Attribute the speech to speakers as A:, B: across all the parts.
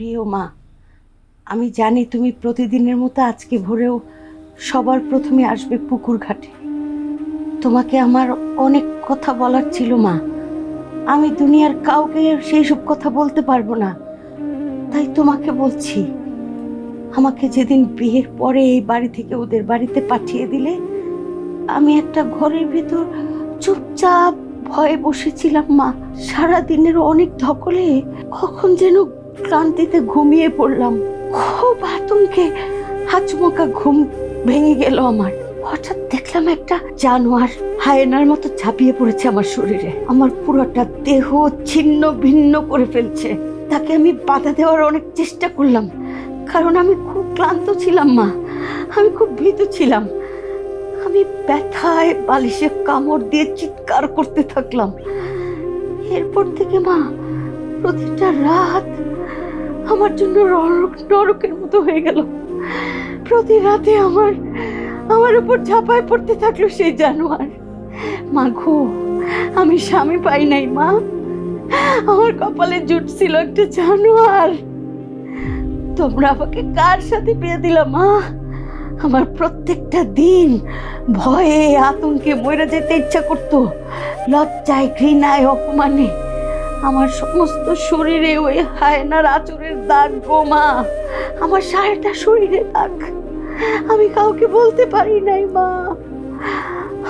A: প্রিয় মা, আমি জানি তুমি প্রতিদিনের মতো আজকে ভোরেও সবার প্রথমে আসবে পুকুর ঘাটে। তোমাকে আমার অনেক কথা বলার ছিল মা। আমি দুনিয়ার কাউকে সেই সব কথা বলতে পারব না। তাই তোমাকে বলছি, আমাকে যেদিন বিয়ের পরে এই বাড়ি থেকে ওদের বাড়িতে পাঠিয়ে দিলে, আমি একটা ঘরের ভিতর চুপচাপ ভয়ে বসেছিলাম মা। সারা দিনের অনেক ধকলে কখন যেন ক্লান্তিতে ঘুমিয়ে পড়লাম। খুব আতঙ্কে হাচমোকা ঘুম ভেঙে গেল আমার। হঠাৎ দেখলাম একটা জানোয়ার হায়নার মতো ঝাঁপিয়ে পড়েছে আমার শরীরে। আমার পুরোটা দেহ ছিন্ন ভিন্ন করে ফেলছে। তাকে আমি বাধা দেওয়ার অনেক চেষ্টা করলাম, কারণ আমি খুব ক্লান্ত ছিলাম, মা। আমি খুব ভীত ছিলাম। আমি ব্যথায় বালিশে কামড় দিয়ে চিৎকার করতে থাকলাম। এরপর থেকে, মা, প্রতিটা রাত আমার জন্য নরক নরকের মতো হয়ে গেল। প্রতি রাতে আমার আমার উপর ঝাঁপায় পড়তে থাকল সেই জানোয়ার। মা গো, আমি স্বামী পাই নাই, মা। আমার কপালে জুটছিল একটা জানোয়ার। তোমরা আমাকে কার সাথে বিয়ে দিলা, মা? আমার প্রত্যেকটা দিন ভয়ে আতঙ্কে মরে যেতে ইচ্ছা করতো। লজ্জায়, ঘৃণায়, অপমানে। আমার সমস্ত শরীরে ওই হায়নার আচরের দাগ গো মা। আমার সারাটা শরীরে দাগ। আমি কাউকে বলতে পারি নাই মা।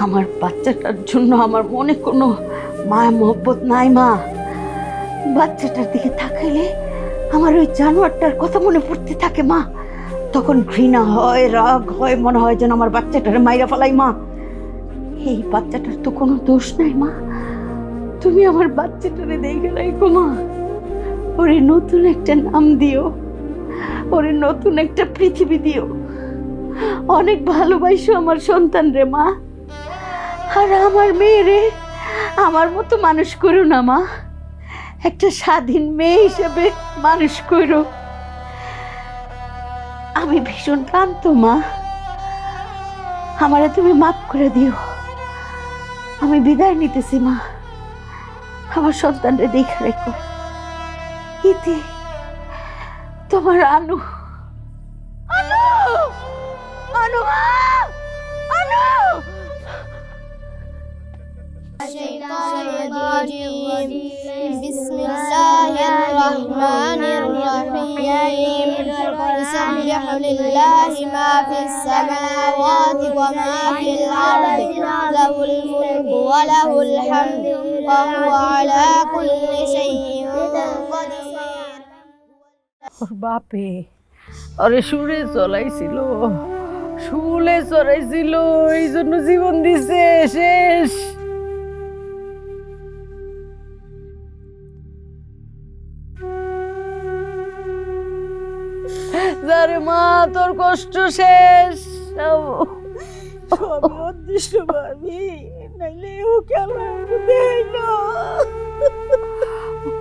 A: আমার বাচ্চাটার জন্য আমার মনে কোনো মায়া মহব্বত নাই মা। বাচ্চাটার দিকে তাকাইলে আমার ওই জানোয়ারটার কথা মনে পড়তে থাকে মা। তখন ঘৃণা হয়, রাগ হয়, মনে হয় যেন আমার বাচ্চাটার মাইরা ফেলাই মা। এই বাচ্চাটার তো কোনো দোষ নাই মা। তুমি আমার বাচ্চাটারে দেখে রাখো মা। ওরে নতুন একটা নাম দিও। ওরে নতুন একটা পৃথিবী দিও। অনেক ভালোবাসো আমার সন্তান রে মা। আর আমার মেয়েরে আমার মতো মানুষ করো না মা। একটা স্বাধীন মেয়ে হিসেবে মানুষ করো। আমি ভীষণ ক্লান্ত মা। আমারে তুমি মাফ করে দিও। আমি বিদায় নিতেছি মা। আমার সন্তানরে দেখে রেখো ইতি তোমার আনু আনু আনু মা! আনু
B: الشيطان الرجيم بسم الله الرحمن يسبح لله ما في السماوات وما في الأرض له الملك وله الحمد وهو على كل شيء قدير
A: ওর বাপে ওরে সুরে চলাইছিল শুলে চড়াইছিল এই জন্য জীবন দিছে শেষ যারে মা তোর কষ্ট শেষ।
C: সবই অদৃশ্য ভাবি নাইলে ও কেন দেয় না।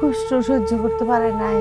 A: কষ্ট সহ্য করতে পারে নাই।